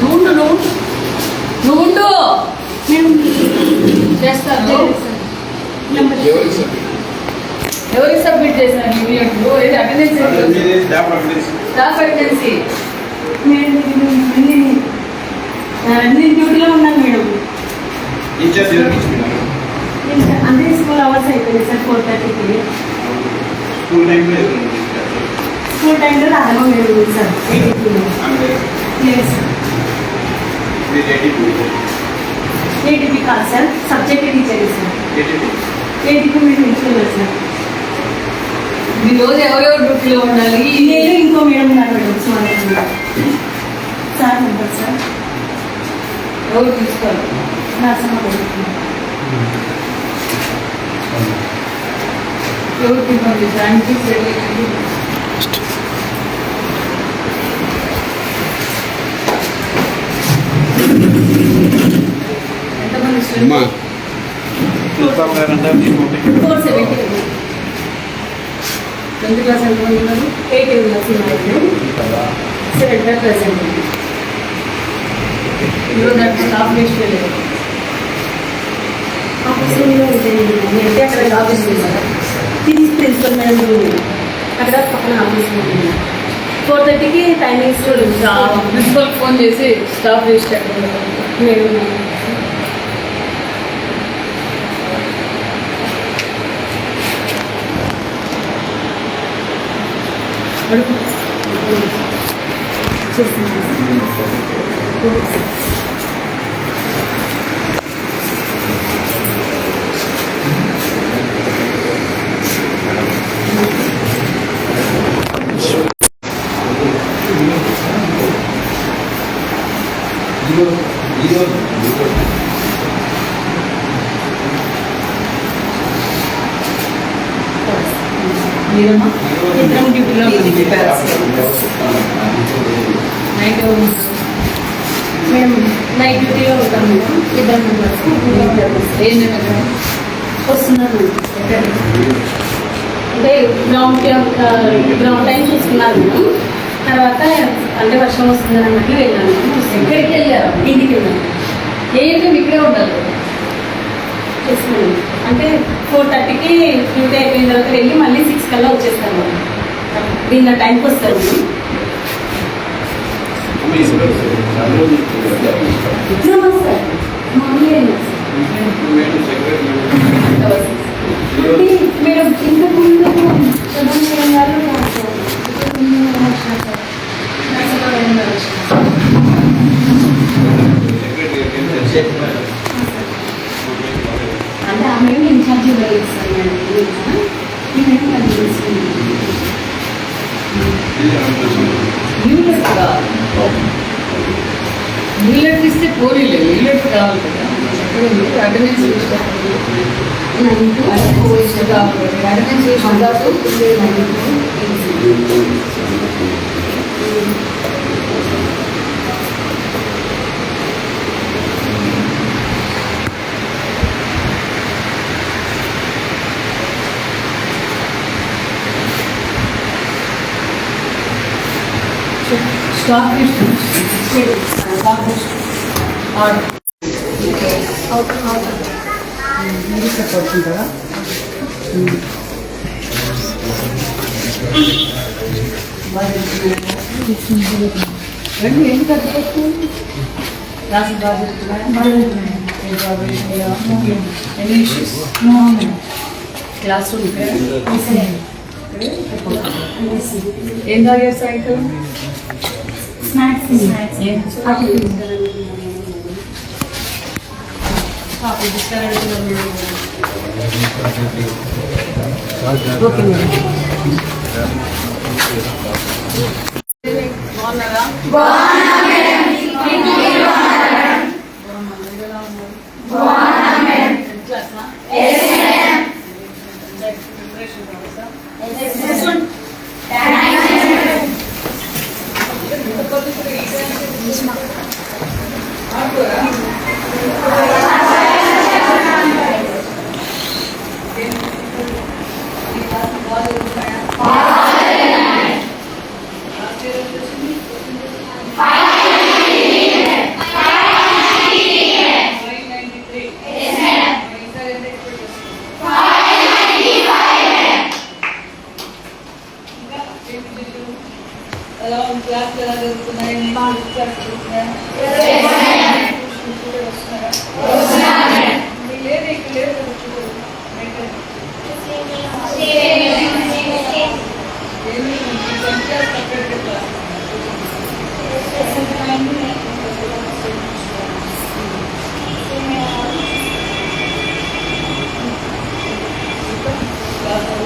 నుండు నుండు నుండు చేస్తాను ఎవరికి సబ్మిట్ చేశారు ఇమీడియట్ ఏది అటెండెన్స్ స్టాఫ్ అటెండెన్స్. అన్ని అన్ని డ్యూటీలో ఉన్నాను మేడం. అన్ని స్కూల్ అవర్స్ అయిపోయింది సార్ ఫోర్ థర్టీకి స్కూల్ టైంలో స్కూల్ టైంలో ఆమె లేదు సార్ ఏటీపీ? కాదు sir subject teacher sir. ATP? మీరు నేర్చుకున్నారు సార్. ఈ రోజు ఎవరెవరు డ్యూటీలో ఉండాలి. నేను ఇంకో మేడం ఉన్నారు మేడం సుమారు సార్ ఉంటారు సార్. ఎవరు తీసుకోవాలి నరసమ్మ మేడం ఎవరు తీసుకోండి దానికి ఎంతమంది టెన్త్ క్లాస్ ఎంతమంది ఉన్నారు? ఎయిట్ ఉన్నారు సెవెన్ ప్రెసెంట్ ఈరోజు అక్కడ స్టాఫ్ లిస్ట్ లేదు ఆఫీస్లో అంటే అక్కడ ఆఫీస్ సార్ తీసి ప్రిన్సిపల్ మేడం ఉంది. అక్కడ పక్కన ఆఫీస్ ఉంది. ఫోర్ థర్టీకి టైమింగ్స్ ప్రిన్సిపల్ ఫోన్ చేసి స్టాఫ్ లిస్ట్ ఎక్కడ ఉందో మేడం అడుగు. మీరమ్మా ఇద్దరం డ్యూటీలో నైట్ ఎవరు మేము నైట్ డ్యూటీలో ఉంటాం మేడం ఇద్దరం మెంబర్స్ ఏం జరుగుతుంది వస్తున్నారు అంటే గ్రౌండ్ గ్రౌండ్ టైం చూసుకున్నారు మేడం తర్వాత అంటే వర్షం వస్తుంది అన్నట్లు వెళ్ళాను ఎక్కడికి వెళ్ళారు ఇంటికి వెళ్ళాను ఏంటో ఇక్కడే ఉండాలి అంటే ఫోర్ థర్టీకి డ్యూటీ అయిపోయిన తర్వాత వెళ్ళి మళ్ళీ సిక్స్ కల్లా వచ్చేస్తాను. దీనిలో టైంకి వస్తారు మేడం ఇద్దరం వస్తారు మామూలుగా వెళ్ళాం సార్. అంటే మేడం ఇంతకు ముందు చదువు మేడం గారు నాకు ఇంతకు ముందు వచ్చిన సార్. నరసింహ మేడం గారు వచ్చిన. అంటే ఆ మేడం ఇన్ఛార్జ్ ఇవ్వలేదు సార్ మేడం ఈ మేడం అది చేసుకుంది. లీవ్లెట్ కదా ఇస్తే పోలీలే లీవ్లెట్ కావాలి కదా ఎక్కడ ఉంది attendance list nine attendance list దాటు nine to stock list stock list order out out ఇంగ్లీష్లో పడుతుంటారా రెండు ఎందుకు అర్థం రాసిన బాధ్యత ఎన్ని ఇష్యూస్ క్లాస్ రూమ్ ఏం తాగారు సాయంత్రం స్నాక్స్ స్నాక్స్ ఏం? అటు కాఫీ తీసుకురండి ఓకే మేడం బాగున్నారా ఎలా ఉంది క్లాస్ ఎలా జరుగుతున్నాయి క్లాస్ జరుగుతున్నాయా మీకు లేదు ఇక్కడ లేదు కదా చూడు. ఏమీ లేదు. ఈ సంఖ్య separate class. క్లాస్ అది కాదు. స్పోర్ట్స్ ఏమంటున్నారు ఎలా ఉన్నాను ఏ స్కూల్లో అంత బాగాలేదంటే మీరు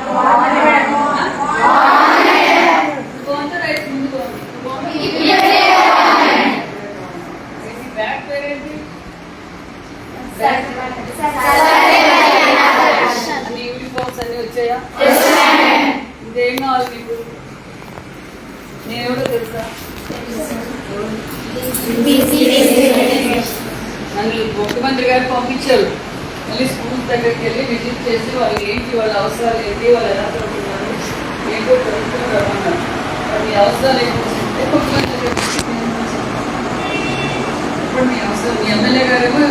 ఇంకేం కావాలి మీకు నేను ఎవరో తెలుసా నన్ను ముఖ్యమంత్రి గారు పంపించారు మళ్ళీ స్కూల్ దగ్గరికి వెళ్ళి విజిట్ చేసి వాళ్ళు ఏంటి వాళ్ళ అవసరాలు ఏంటి వాళ్ళు ఎలా చదువుతున్నారు ఏంటో తెలుసుకుని రమ్మన్నారు. మరి మీ అవసరాలు ఏంటి అంటే ముఖ్యమంత్రి గారు ఇప్పుడు మీ అవసరం మీ ఎమ్మెల్యే గారేమో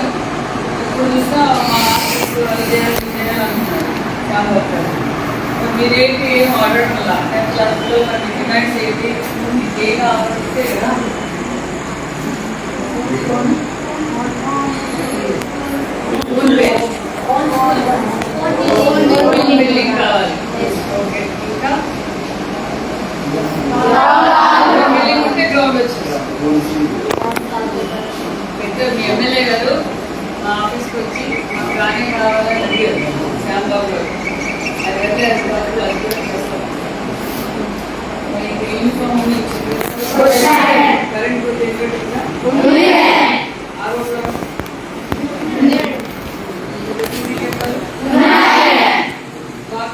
ఇప్పుడు చూసినా మా ఆఫీస్ వాళ్ళు చేయాలి ఇది చేయాలి అంటున్నారు చాలా వస్తారు మీరేంటి ఏం ఆర్డర్ వల్ల టెన్త్ క్లాస్లో మరి డిమాండ్స్ ఏంటి? మీకు ఏం కావాలంటే కదా. స్కూల్ పే మీ ఎమ్మెల్యే గారు మా ఆఫీస్కి వచ్చి మాకు కానీ కావాలని అడిగారు శ్యాంబాబు గారు అది అయితే అది మీకు యూనిఫామ్ కరెంట్ పోతే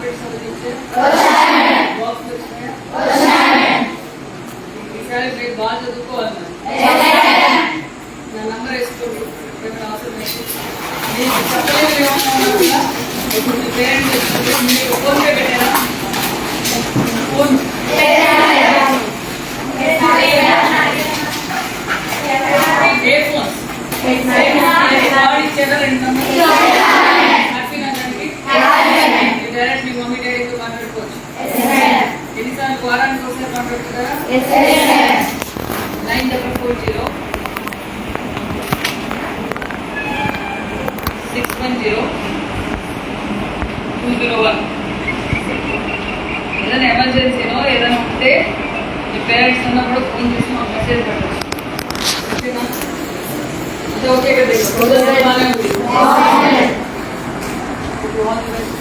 ఆ రోజులో కార్పెట్స్ అవి తెచ్చే బాక్స్ వచ్చినాయా ఈసారి మీరు బాగా చదువుకోవాలి నా నంబర్ వేసుకోండి ఏమైనా అవసరం అయితే. మీకు చెప్పలేదు ఏమన్నా ఉన్నా కూడా ఇప్పుడు మీ పేరెంట్స్ చెప్తుంటే మీకు ఫోన్ పే పెట్టారా ఫోన్ ఏ ఫోన్ వాడు ఇచ్చేదా రెండు నంబర్ హ్యాపీనా దానికి మీరు డైరెక్ట్ మీ మమ్మీ డాడీతో మాట్లాడుకోవచ్చు ఎన్నిసార్లు వారానికి ఒకసారి మాట్లాడుతున్నారా nine double four zero six one zero two zero one. ఏదైనా ఎమర్జెన్సీనో ఏదైనా ఉంటే మీ పేరెంట్స్ ఉన్నప్పుడు ఫోన్ చేసి మాకు మెసేజ్ పెట్టచ్చు. ఓకే కదా రోజు బాగానే ఉంది ఇప్పుడు all the best.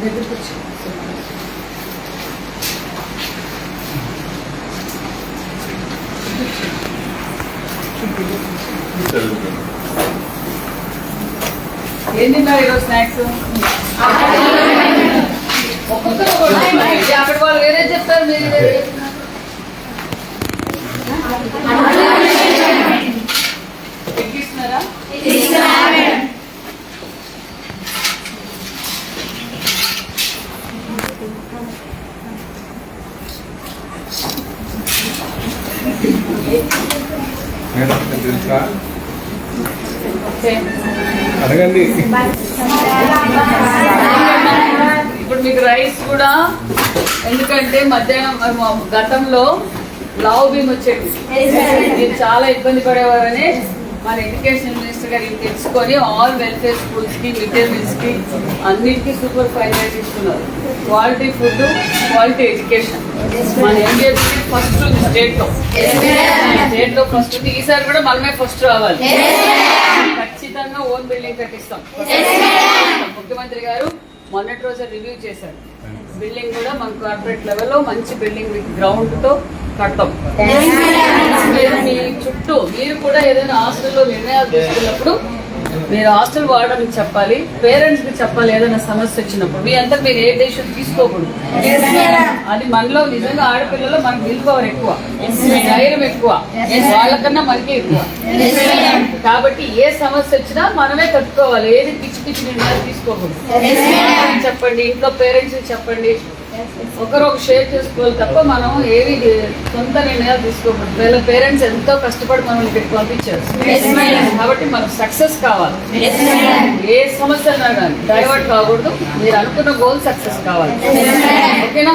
దగ్గరికి వచ్చి ఏం తిన్నారు ఈరోజు స్నాక్స్ ఒక్కొక్కరు. అక్కడ వాళ్ళు వేరే చెప్తారు మీరు వేరే చెప్తున్నారు. ఎక్కిస్తున్నారా మేడం తెలుసా అడగండి. ఇప్పుడు మీకు రైస్ కూడా ఎందుకంటే మధ్యాహ్నం గతంలో లావు బీమ్ వచ్చేది. మీరు చాలా ఇబ్బంది పడేవారని మన ఎడ్యుకేషన్ మినిస్టర్ గారు ఇది ఆల్ వెల్ఫేర్ స్కూల్స్కి మిడ్ డే మీల్స్కి అన్నిటికీ సూపర్ ఫైనాన్స్ ఇస్తున్నారు క్వాలిటీ ఫుడ్ క్వాలిటీ ఎడ్యుకేషన్ మన ఎంబీఏ ఫస్ట్ స్టేట్లో. స్టేట్లో ఫస్ట్ ఈసారి కూడా మనమే ఫస్ట్ రావాలి. ఖచ్చితంగా ఓన్ బిల్డింగ్ కట్టిస్తాం. ముఖ్యమంత్రి గారు మొన్నటి రోజు రివ్యూ చేశారు. బిల్డింగ్ కూడా మన కార్పొరేట్ లెవెల్లో మంచి బిల్డింగ్ విత్ గ్రౌండ్తో కడతాం మీరు మీ చుట్టూ మీరు కూడా ఏదైనా హాస్టల్లో నిర్ణయాలు తీసుకున్నప్పుడు మీరు హాస్టల్ వాడడానికి చెప్పాలి పేరెంట్స్కి చెప్పాలి ఏదైనా సమస్య వచ్చినప్పుడు. మీ అంతా మీరు ఏ డెసిషన్ తీసుకోకూడదు. అది మనలో నిజంగా ఆడపిల్లలు మనకి విల్ పవర్ ఎక్కువ. ధైర్యం ఎక్కువ. వాళ్ళకన్నా మనకే ఎక్కువ. కాబట్టి ఏ సమస్య వచ్చినా మనమే తట్టుకోవాలి. ఏది పిచ్చి పిచ్చి నిర్ణయాలు తీసుకోకూడదు. చెప్పండి ఇంట్లో పేరెంట్స్ చెప్పండి. ఒకరు ఒక షేర్ చేసుకోవాలి తప్ప మనం ఏవి సొంత నిర్ణయాలు తీసుకోకూడదు. వీళ్ళ పేరెంట్స్ ఎంతో కష్టపడి మనం ఇక్కడికి పంపించారు. కాబట్టి మనం సక్సెస్ కావాలి. ఏ సమస్య అయినా కానీ డైవర్ట్ కాకూడదు. మీరు అనుకున్న గోల్ సక్సెస్ కావాలి. ఓకేనా?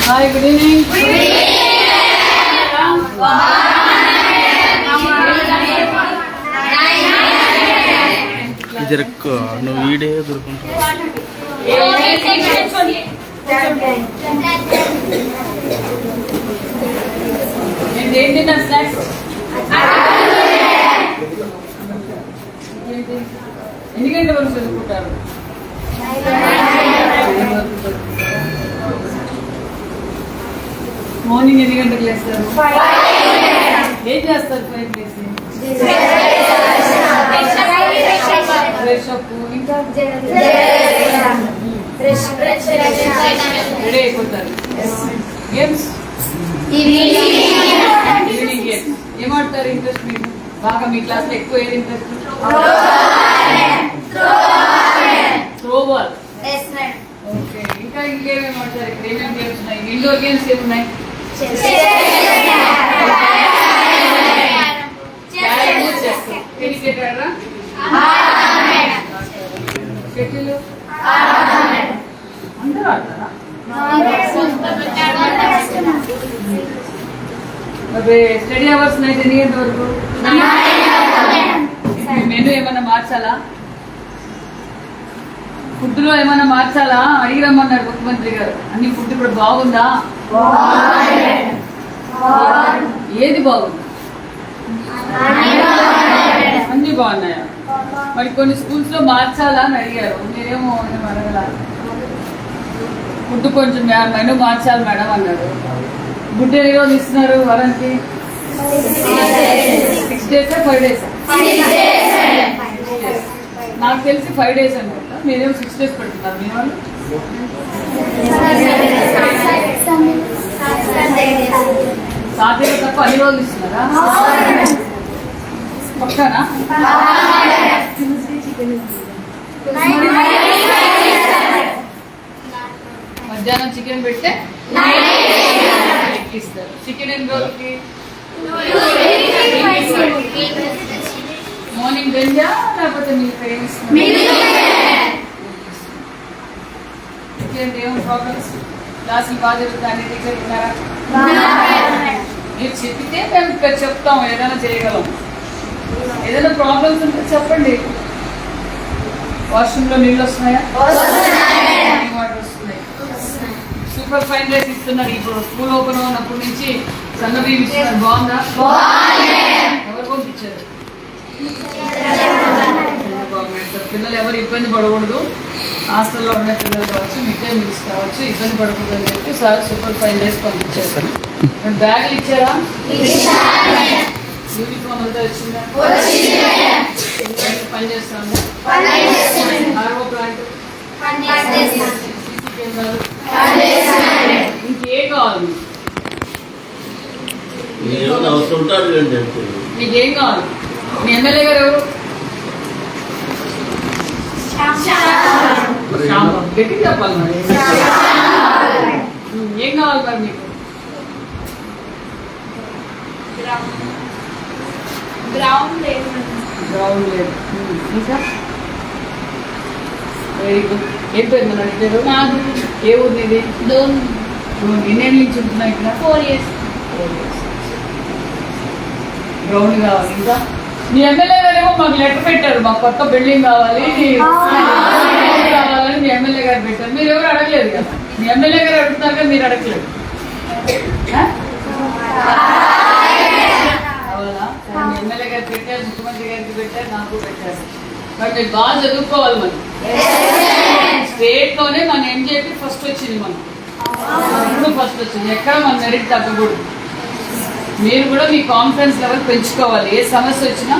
హాయ్ గుడ్ ఈవినింగ్ జరకు నువ్వు ఈడే దొరుకుంటావు. ఏంటి నా స్నాక్స్? ఎన్ని గంటల వరకు చదువుకుంటారు? మార్నింగ్ ఎన్ని గంటలకు లేస్తారు? ఏం చేస్తారు ఫైవ్ లేసి ఫ్రెష్ అప్ ఇంకా? రెడీ అయిపోతారు. గేమ్స్ ఈవినింగ్ ఏమాడతారు ఇంట్రెస్ట్ మీకు? బాగా మీ క్లాస్లో ఎక్కువ ఏది ఇంట్రెస్ట్ త్రో బాల్ ఓకే ఇంకా ఇంకేమేమి ఆడతారు? ఇక్కడ ఏమేమి గేమ్స్ ఉన్నాయి? ఇండోర్ గేమ్స్ ఏమున్నాయి? స్టడీ అవర్స్ అయితే ఎన్ని గంటల వరకు మెను ఏమన్నా మార్చాలా? ఫుడ్లో ఏమన్నా మార్చాలా? అడిగి రమ్మన్నారు ముఖ్యమంత్రి గారు. అన్ని ఫుడ్ ఇప్పుడు బాగుందా? ఏది బాగుంది? అన్ని బాగున్నాయా? మరి కొన్ని స్కూల్స్లో మార్చాలా అని అడిగారు. మీరేమో అడగల? ఫుడ్ కొంచెం మెను మార్చాలి మేడం అన్నారు. గుడ్ ఎన్ని రోజులు ఇస్తున్నారు వారానికి సిక్స్ డేస్ ఫైవ్ డేస్ నాకు తెలిసి ఫైవ్ డేస్ అనుకుంటా మీరేమో సిక్స్ డేస్ పెడుతున్నారు. మీ వాళ్ళు? సాధ్యత తప్ప అన్ని రోజులు ఇస్తున్నారా? పక్కనా మధ్యాహ్నం చికెన్ పెడితే ఎక్కిస్తారు చికెన్ ఎన్ని రోజులకి? మార్నింగ్ గంజా లేకపోతే మీ పేరెంట్స్ ఏం ప్రాబ్లమ్స్ క్లాసులు బాగా జరుగుతాయి టీచర్ ఉన్నారా? మీరు చెప్పితే మేము ఇక్కడ చెప్తాం ఏదైనా చేయగలం. ఏదైనా ప్రాబ్లమ్స్ ఉంటే చెప్పండి. వాష్రూమ్లో నీళ్ళు వస్తున్నాయి. సూపర్ ఫైన్ రైస్ ఇస్తున్నారు. ఇప్పుడు స్కూల్ ఓపెన్ అయినప్పటి నుంచి సన్న బియ్యం ఇస్తున్నారు. బాగుందా? ఎవరు పంపించారు? పిల్లలు ఎవరు ఇబ్బంది పడకూడదు. హాస్టల్లో ఉన్న పిల్లలు కావచ్చు మిడ్ డే మీల్స్ కావచ్చు ఇబ్బంది పడకూడదు అని చెప్పి సార్ సూపర్ ఫైన్ రైస్ పంపించారు. బ్యాగులు ఇచ్చారా? యూనిఫామ్ అంతా వచ్చిందా? పని చేస్తాము? RO plant. ఇంకేం కావాలి మీకు? కావాలి మీ ఎమ్మెల్యే గారు ఎవరు శ్యామబాబు. గట్టిగా చెప్పాలి మరి ఉమ్, ఏం కావాలి మరి మీకు గ్రౌండ్ లేదు ఇంకా వెరీ గుడ్ ఏం పేరు మన పేరు? ఏ ఊరు నీది? నువ్వు ఎన్నేళ్ళ నుంచి ఉంటున్నావు ఇక్కడ? ఫోర్ ఇయర్స్ గ్రౌండ్ కావాలి ఇంకా? మీ ఎమ్మెల్యే గారేమో మాకు లెటర్ పెట్టారు. మాకు కొత్త బిల్డింగ్ కావాలి. కావాలని మీ ఎమ్మెల్యే గారు పెట్టారు. మీరు ఎవరు అడగలేదు కదా? మీ ఎమ్మెల్యే గారు అడుగుతున్నారు కదా మీరు అడగలేదు. ఎమ్మెల్యే గారు పెట్టారు ముఖ్యమంత్రి గారికి పెట్టారు నాకు పెట్టారు. మరి మీరు బాగా చదువుకోవాలి మనం స్టేట్లోనే మన ఎంజేపీ ఫస్ట్ వచ్చింది మనం ఇప్పుడు ఫస్ట్ వచ్చింది. ఎక్కడ మన మెరిట్ తగ్గకూడదు. మీరు కూడా మీ కాన్ఫిడెన్స్ లెవెల్ పెంచుకోవాలి. ఏ సమస్య వచ్చినా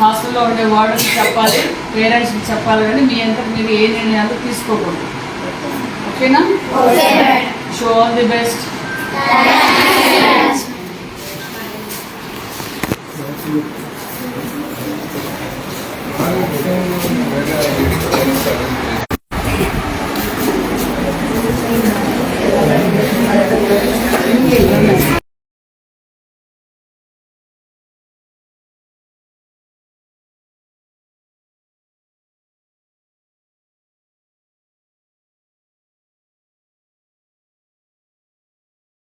హాస్టల్లో ఉండే వార్డర్కి చెప్పాలి పేరెంట్స్కి చెప్పాలి కానీ మీ అంతా మీరు ఏ నిర్ణయాలు తీసుకోకూడదు. ఓకేనా? So all the best Thank you. Thank you.